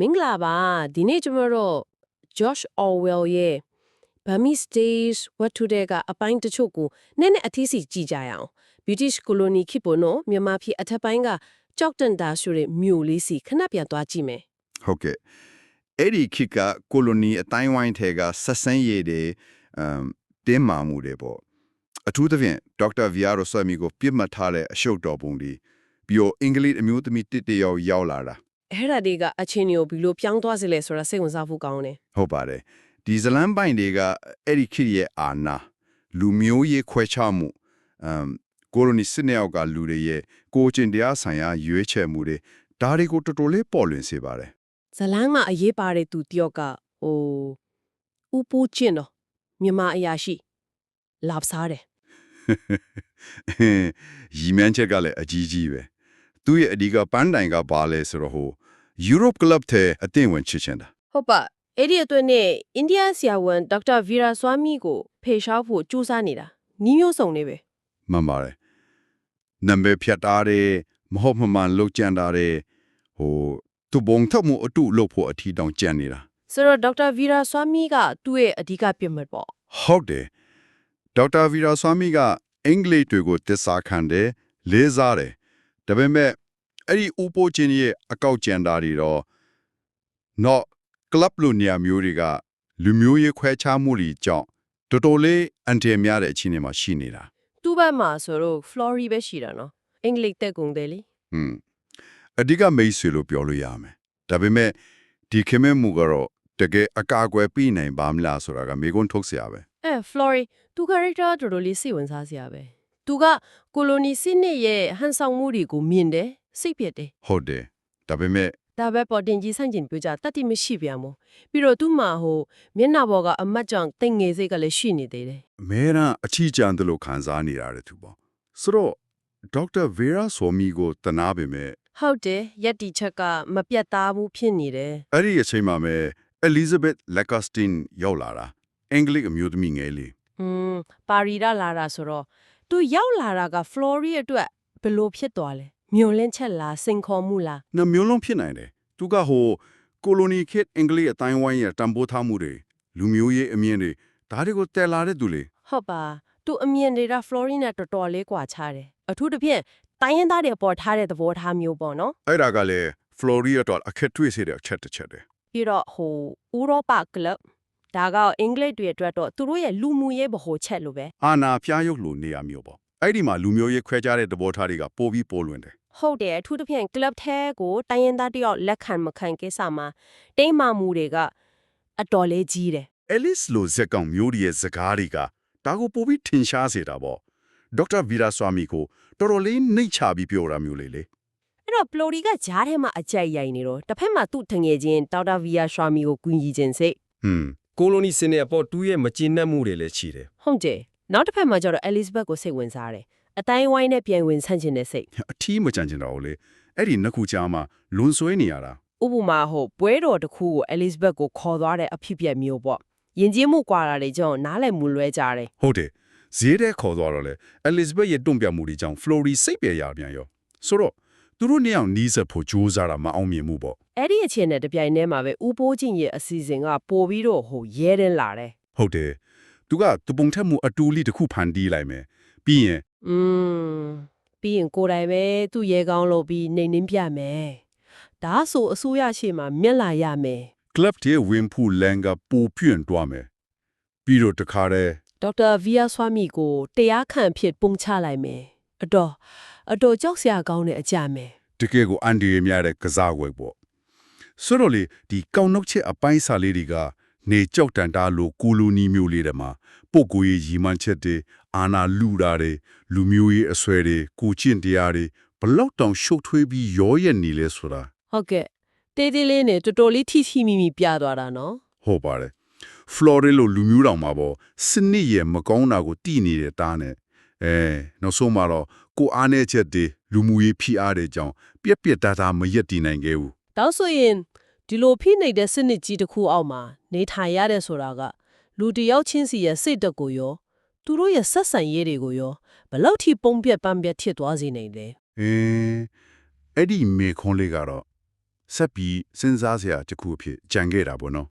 မင်္ဂလာပါဒီနေ့ကျွန်တော်တို့ George Orwell ရဲ့ Burmese Days What Today ကအပိုင်းတချို့ကိုနည်းနည်းအသီးစီကြည့်ကြရအောင် British Colony ခေတ်ပေါ်နော်မြန်မာပြည်အထက်ပိုင်းကကြောက်တန်တာဆိုတဲ့မြို့လေးစီခဏပြန်သွားကြည့်မယ်ဟုတ်ကဲ့အဲ့ဒီခေတ်ကကိုလိုနီအတိုင်းဝိုင်းထဲကဆက်ဆန်းရည်တွေအမ်တင်းမာမှုတွေပေါ့အထူးသဖြင့်ဒေါက်တာဗီယာရိုဆာမီကိုပြစ်မှတ်ထားတဲ့အရှုပ်တော်ပုံတွေပြီးတော့အင်္ဂလိပ်အမျိုးသမီးတစ်တယောက်ရောက်လာတာ အဲ့ဒါတွေကအချင်းတွေကိုဘယ်လိုပြောင်းသွားစေလဲဆိုတာစိတ်ဝင်စားဖို့ကောင်းတယ်ဟုတ်ပါတယ်ဒီဇလန်ပိုင်းတွေကအဲ့ဒီခေတ်ရဲ့အာဏာလူမျိုးရေးခွဲခြားမှုအမ်ကိုလိုနီစစ်နေအောက်ကလူတွေရဲ့ကိုယ်ကျင့်တရားဆိုင်ရာရွေးချယ်မှုတွေဒါတွေကိုတော်တော်လေးပေါ်လွင်စေပါတယ်ဇလန်းမှာအရေးပါတဲ့သူတယောက်ကဟိုဦးပူးချင်းတော့မြန်မာအရာရှိလာပစားတယ်ရီမန်းချက်ကလည်းအကြီးကြီးပဲ သူ့ရဲ့အဓိကပန်းတိုင်ကဘာလဲဆိုတော့ဟို Europe Club ထဲအသင့်ဝင်ချစ်ချင်တာဟုတ်ပါအဲ့ဒီအတွက်နဲ့အိန္ဒိယဆရာဝန်ဒေါက်တာဗီရာဆွာမီကိုဖေရှားဖို့ကြိုးစားနေတာနီးမျိုးစုံနေပဲမှန်ပါတယ်နံပါတ်ဖြတ်ထားတယ်မဟုတ်မမှန်လောက်ကြံထားတယ်ဟိုသူဘုံထမှုအတုလုပ်ဖို့အထီတောင်ကြံနေတာဆိုတော့ဒေါက်တာဗီရာဆွာမီကသူ့ရဲ့အဓိကပြစ်မှတ်ပေါ့ဟုတ်တယ်ဒေါက်တာဗီရာဆွာမီကအင်္ဂလိပ်တွေကိုတစ္ဆာခံတယ်လေးစားတယ် ဒါပေမဲ့အဲ့ဒီဥပိုးချင်းရဲ့အကောက်ကျန်တာတွေတော့ not club လို့နေရာမျိုးတွေကလူမျိုးရေးခွဲခြားမှုတွေကြောင့်တော်တော်လေးအန်တီများတဲ့အခြေအနေမှာရှိနေတာသူ့ဘက်မှာဆိုတော့ Flory ပဲရှိတာနော်အင်္ဂလိပ်တက်ကုန်တယ်လေဟွန်းအဓိကမိတ်ဆွေလို့ပြောလို့ရမယ်ဒါပေမဲ့ဒီခင်မဲမှုကတော့တကယ်အကာအကွယ်ပြီးနိုင်ပါမလားဆိုတာကမေကွန်းထုတ်စရာပဲအဲ Flory သူ character တော်တော်လေးစိတ်ဝင်စားစရာပဲ သူကကိုလိုနီစစ်နှစ်ရဲ့ဟန်ဆောင်မှုတွေကိုမြင်တယ်စိတ်ပြက်တယ်ဟုတ်တယ်ဒါပေမဲ့ဒါပဲပေါ်တင်ကြီးဆန့်ကျင်ပြောကြတတ်တိမရှိပြန်ဘူးပြီးတော့သူ့မှာဟိုမျက်နှာပေါ်ကအမတ်ကြောင့်တိတ်ငယ်စိတ်ကလည်းရှိနေသေးတယ်အမဲရန်အချီကြံတယ်လို့ခံစားနေရတယ်သူပေါ့ဆိုတော့ဒေါက်တာဗေရာဆိုမီကိုတနာပေမဲ့ဟုတ်တယ်ရက်တီချက်ကမပြတ်သားမှုဖြစ်နေတယ်အဲ့ဒီအချိန်မှာပဲ Elizabeth Lackastin ရောက်လာတာအင်္ဂလိပ်အမျိုးသမီးငယ်လေးဟွန်းပါရီလာလာတာဆိုတော့ သူရောက်လာတာက Flory အတွက်ဘလို့ဖြစ်သွားလဲမျိုးလင်းချက်လားစိန်ခေါ်မှုလားနှမျိုးလုံးဖြစ်နိုင်တယ်သူကဟိုကိုလိုနီခေတ်အင်္ဂလိပ်အတိုင်းဝိုင်းရဲ့တံပိုးထားမှုတွေလူမျိုးရေးအမြင်တွေဒါတွေကိုတယ်လာတဲ့သူလေဟုတ်ပါသူအမြင်တွေက Flory နဲ့တော်တော်လေးကွာခြားတယ်အထူးသဖြင့်တိုင်းရင်းသားတွေပေါ်ထားတဲ့သဘောထားမျိုးပေါ့နော်အဲ့ဒါကလည်း Flory အတွက်အခက်တွေ့စေတဲ့အချက်တစ်ချက်တည်းပြီးတော့ဟိုဥရောပကလပ် ဒါကအင်္ဂလိပ်တွေအတွက်တော့သူတို့ရဲ့လူမှုရေးဗဟိုချက်လိုပဲအာနာဖျားရုပ်လိုနေရာမျိုးပေါ့အဲ့ဒီမှာလူမျိုးရေးခွဲခြားတဲ့သဘောထားတွေကပိုပြီးပိုလွင်တယ်ဟုတ်တယ်အထူးသဖြင့်ကလပ်ထဲကိုတိုင်းရင်းသားတယောက်လက်ခံမခံကိစ္စမှာတိမ့်မာမှုတွေကအတော်လေးကြီးတယ် Alice လိုဇက်ကောင်မျိုးရဲ့စကားတွေကဒါကိုပိုပြီးထင်ရှားစေတာပေါ့ဒေါက်တာဗီရာဆွာမီကိုတော်တော်လေးနှိတ်ချပြီးပြောတာမျိုးလေးလေအဲ့တော့ပလိုဒီကဂျားထဲမှာအကြိုက်ရိုက်နေတော့တစ်ဖက်မှာသူ့တငယ်ချင်းဒေါက်တာဗီယာရွှာမီကိုကူညီခြင်းစိတ်ဟွန်း ကိုလိုနီစင်ရဲ့အပေါ်တူးရဲ့မကျေနပ်မှုတွေလည်းရှိတယ်ဟုတ်တယ်နောက်တစ်ဖက်မှာကျတော့အဲလစ်ဇဘက်ကိုစိတ်ဝင်စားတယ်အတိုင်းဝိုင်းနဲ့ပြန်ဝင်ဆန့်ကျင်တဲ့စိတ်အထီးမကြံကျင်တော့ဘူးလေအဲ့ဒီနှစ်ခုကြားမှာလွန်ဆွဲနေရတာဥပမာဟိုပွဲတော်တစ်ခုကိုအဲလစ်ဇဘက်ကိုခေါ်သွားတဲ့အဖြစ်အပျက်မျိုးပေါ့ယဉ်ကျေးမှုကွာတာတွေကြောင့်နားလည်မှုလွဲကြတယ်ဟုတ်တယ်ဈေးတဲ့ခေါ်သွားတော့လေ Elizabeth ရဲ့တုံ့ပြန်မှုတွေကြောင့် Flory စိတ်ပြရပြန်ရောဆိုတော့ သူတို့နှစ်ယောက်နီးစပ်ဖို့ကြိုးစားတာမအောင်မြင်မှုပေါ့အဲ့ဒီအချိန်နဲ့တပြိုင်တည်းမှာပဲဥပိုးချင်းရဲ့အစီအစဉ်ကပို့ပြီးတော့ဟိုရဲတဲ့လာတယ်ဟုတ်တယ်သူကသူပုံထက်မှုအတူလိတစ်ခုဖန်တီးလိုက်မယ်ပြီးရင်อืมပြီးရင်ကိုယ်တိုင်ပဲသူ့ရဲကောင်းလုပ်ပြီးနေနှင်းပြမယ်ဒါဆိုအစိုးရရှိမှမျက်လာရမယ် club တဲ့ဝင်ဖူလန်ကပူပြွန့်သွားမယ်ပြီးတော့တခါတည်းဒေါက်တာဗီယာဆွာမီကိုတရားခံအဖြစ်ပုံချလိုက်မယ် အတော်အတော်ကြောက်စရာကောင်းတဲ့အကြမယ်တကယ်ကိုအန်ဒီရများတဲ့ကစားဝဲပေါ့ဆိုတော့လေဒီကောင်းနှုတ်ချက်အပိုင်းစာလေးတွေကနေကြောက်တန်တာလို့ကူလူနီမျိုးလေးတွေမှာပုတ်ကိုရေးရီမန်းချက်တွေအာနာလူတာတွေလူမျိုးရေးအဆွဲတွေကိုကျင့်တရားတွေဘလောက်တောင်ရှုပ်ထွေးပြီးရောရက်နေလဲဆိုတာဟုတ်ကဲ့တေးသေးလေးနဲ့တော်တော်လေးထိထိမိမိပြသွားတာနော်ဟုတ်ပါတယ်ဖလော်ရီလိုလူမျိုးတော်မှာပေါ့စနစ်ရဲ့မကောင်းတာကိုတည်နေတဲ့တားနဲ့ အဲနောက်ဆုံးမှာတော့ကိုအားနေချက်တွေလူမှုရေးဖိအားတွေကြောင့်ပြက်ပြက်တာတာမရက်တည်နိုင်ခဲ့ဘူးတောက်ဆိုရင်ဒီလိုဖိနေတဲ့စနစ်ကြီးတစ်ခုအောက်မှာနေထိုင်ရတဲ့ဆိုတာကလူတစ်ယောက်ချင်းစီရဲ့စိတ်တက်ကိုရောသူတို့ရဲ့ဆက်ဆံရေးတွေကိုရောဘယ်လောက်ထိပုံပြက်ပန်းပြက်ဖြစ်သွားစေနိုင်လဲအင်းအဲ့ဒီမေခွန်လေးကတော့ဆက်ပြီးစဉ်းစားစရာတစ်ခုအဖြစ်ကြံခဲ့တာပေါ့နော်